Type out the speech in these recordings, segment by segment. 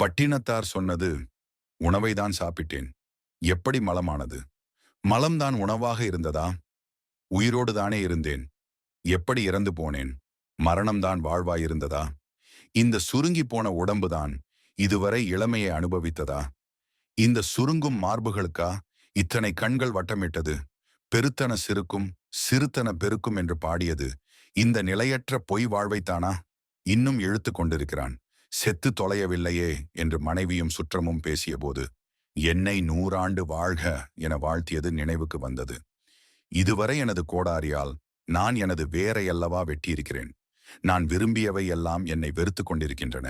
பட்டினத்தார் சொன்னது உணவைதான் சாப்பிட்டேன். எப்படி மலமானது? மலம்தான் உணவாக இருந்ததா? உயிரோடு தானே இருந்தேன். எப்படி இறந்து போனேன்? மரணம்தான் வாழ்வாயிருந்ததா? இந்த சுருங்கி போன உடம்புதான் இதுவரை இளமையை அனுபவித்ததா? இந்த சுருங்கும் மார்புகளுக்கா இத்தனை கண்கள் வட்டமிட்டது? பெருத்தன சிறுக்கும் சிறுத்தன பெருக்கும் என்று பாடியது இந்த நிலையற்ற பொய் வாழ்வைத்தானா? இன்னும் இழுத்து கொண்டிருக்கிறான். செத்து தொலையவில்லையே என்று மனைவியும் சுற்றமும் பேசியபோது என்னை நூறாண்டு வாழ்க என வாழ்த்தியது நினைவுக்கு வந்தது. இதுவரை எனது கோடாரியால் நான் எனது வேரையல்லவா வெட்டியிருக்கிறேன். நான் விரும்பியவை எல்லாம் என்னை வெறுத்து கொண்டிருக்கின்றன.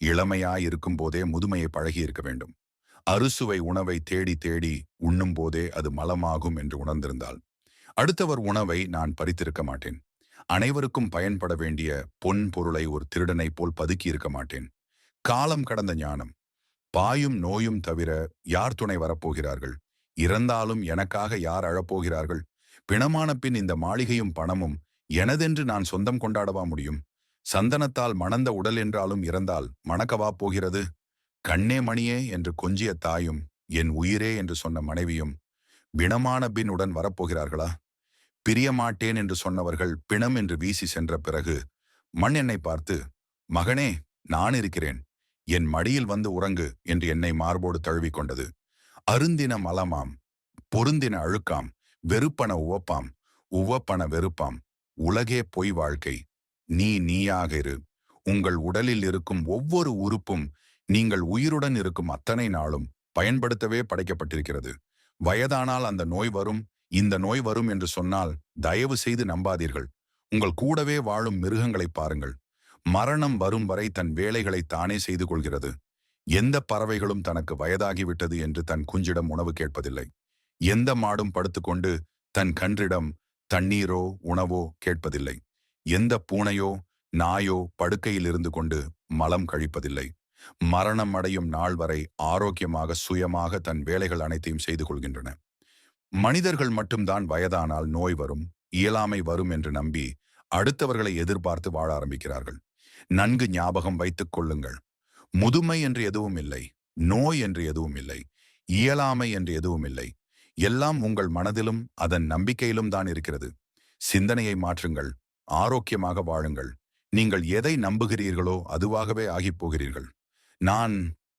இளமையாயிருக்கும் போதே முதுமையை பழகியிருக்க வேண்டும். அறுசுவை உணவை தேடி தேடி உண்ணும் போதே அது மலமாகும் என்று உணர்ந்திருந்தால் அடுத்தவர் உணவை நான் பறித்திருக்க மாட்டேன். அனைவருக்கும் பயன்பட வேண்டிய பொன் பொருளை ஒரு திருடனைப் போல் பதுக்கி இருக்க மாட்டேன். காலம் கடந்த ஞானம். பாயும் நோயும் தவிர யார் துணை வரப்போகிறார்கள்? இறந்தாலும் எனக்காக யார் அழப்போகிறார்கள்? பிணமான பின் இந்த மாளிகையும் பணமும் எனதென்று நான் சொந்தம் கொண்டாடவா முடியும்? சந்தனத்தால் மணந்த உடல் என்றாலும் இறந்தால் மணக்கவா போகிறது? கண்ணே மணியே என்று கொஞ்சிய தாயும் என் உயிரே என்று சொன்ன மனைவியும் பிணமான பின் உடன் வரப்போகிறார்களா? பிரியமாட்டேன் என்று சொன்னவர்கள் பிணம் என்று வீசி சென்ற பிறகு மண் என்னை பார்த்து மகனே நான் இருக்கிறேன். என் மடியில் வந்து உறங்கு என்று என்னை மார்போடு தழுவிக்கொண்டது. அருந்தின மலமாம் பொருந்தின அழுக்காம் வெறுப்பன உவப்பாம் உவப்பன வெறுப்பாம். உலகே பொய் வாழ்க்கை. நீ நீயாக இரு. உங்கள் உடலில் இருக்கும் ஒவ்வொரு உறுப்பும் நீங்கள் உயிருடன் இருக்கும் அத்தனை நாளும் பயன்படுத்தவே படைக்கப்பட்டிருக்கிறது. வயதானால் அந்த நோய் வரும். இந்த நோய் வரும் என்று சொன்னால் தயவு செய்து நம்பாதீர்கள். உங்கள் கூடவே வாழும் மிருகங்களை பாருங்கள். மரணம் வரும் வரை தன் வேலைகளை தானே செய்து கொள்கிறது. எந்த பறவைகளும் தனக்கு வயதாகிவிட்டது என்று தன் குஞ்சிடம் உணவு கேட்பதில்லை. எந்த மாடும் படுத்துக்கொண்டு தன் கன்றிடம் தண்ணீரோ உணவோ கேட்பதில்லை. எந்த பூனையோ நாயோ படுக்கையில் இருந்து கொண்டு மலம் கழிப்பதில்லை. மரணம் அடையும் நாள் வரை ஆரோக்கியமாக சுயமாக தன் வேலைகள் அனைத்தையும் செய்து கொள்கின்றன. மனிதர்கள் மட்டும்தான் வயதானால் நோய் வரும் இயலாமை வரும் என்று நம்பி அடுத்தவர்களை எதிர்பார்த்து வாழ ஆரம்பிக்கிறார்கள். நன்கு ஞாபகம் வைத்துக் கொள்ளுங்கள். முதுமை என்று எதுவும் இல்லை நோய் என்று எதுவும் இல்லை இயலாமை என்று எதுவும் இல்லை. எல்லாம் உங்கள் மனதிலும் அதன் நம்பிக்கையிலும் தான் இருக்கிறது. சிந்தனையை மாற்றுங்கள் ஆரோக்கியமாக வாழுங்கள். நீங்கள் எதை நம்புகிறீர்களோ அதுவாகவே ஆகிப் போகிறீர்கள். நான்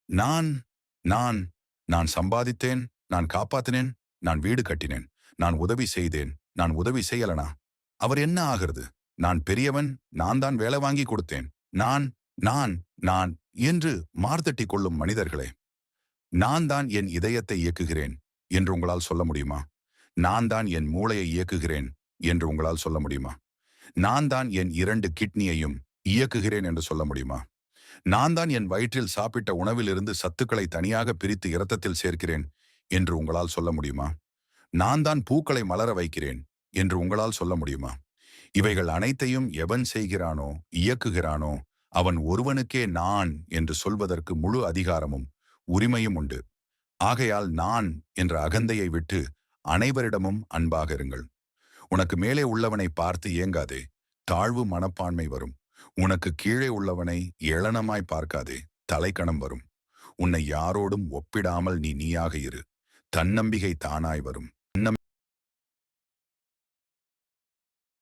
நான் நான் நான் சம்பாதித்தேன் நான் காப்பாத்தினேன் நான் வீடு கட்டினேன். நான் உதவி செய்தேன். நான் உதவி செய்யலனா? அவர் என்ன ஆகிறது? நான் பெரியவன் நான் தான் வேலை வாங்கி கொடுத்தேன். நான் நான் நான் என்று மார்த்தட்டி கொள்ளும் மனிதர்களே நான் தான் என் இதயத்தை இயக்குகிறேன் என்று உங்களால் சொல்ல முடியுமா? நான் தான் என் மூளையை இயக்குகிறேன் என்று உங்களால் சொல்ல முடியுமா? நான் தான் என் இரண்டு கிட்னியையும் இயக்குகிறேன் என்று சொல்ல முடியுமா? நான் தான் என் வயிற்றில் சாப்பிட்ட உணவிலிருந்து சத்துக்களை தனியாக பிரித்து இரத்தத்தில் சேர்க்கிறேன் என்று உங்களால் சொல்ல முடியுமா? நான் தான் பூக்களை மலர வைக்கிறேன் என்று உங்களால் சொல்ல முடியுமா? இவைகள் அனைத்தையும் எவன் செய்கிறானோ இயக்குகிறானோ அவன் ஒருவனுக்கே நான் என்று சொல்வதற்கு முழு அதிகாரமும் உரிமையும் உண்டு. ஆகையால் நான் என்ற அகந்தையை விட்டு அனைவரிடமும் அன்பாக இருங்கள். உனக்கு மேலே உள்ளவனை பார்த்து ஏங்காதே தாழ்வு மனப்பான்மை வரும். உனக்கு கீழே உள்ளவனை ஏளனமாய் பார்க்காதே தலைக்கணம் வரும். உன்னை யாரோடும் ஒப்பிடாமல் நீ நீயாக இரு. தன்னம்பிக்கை தானாய் வரும்.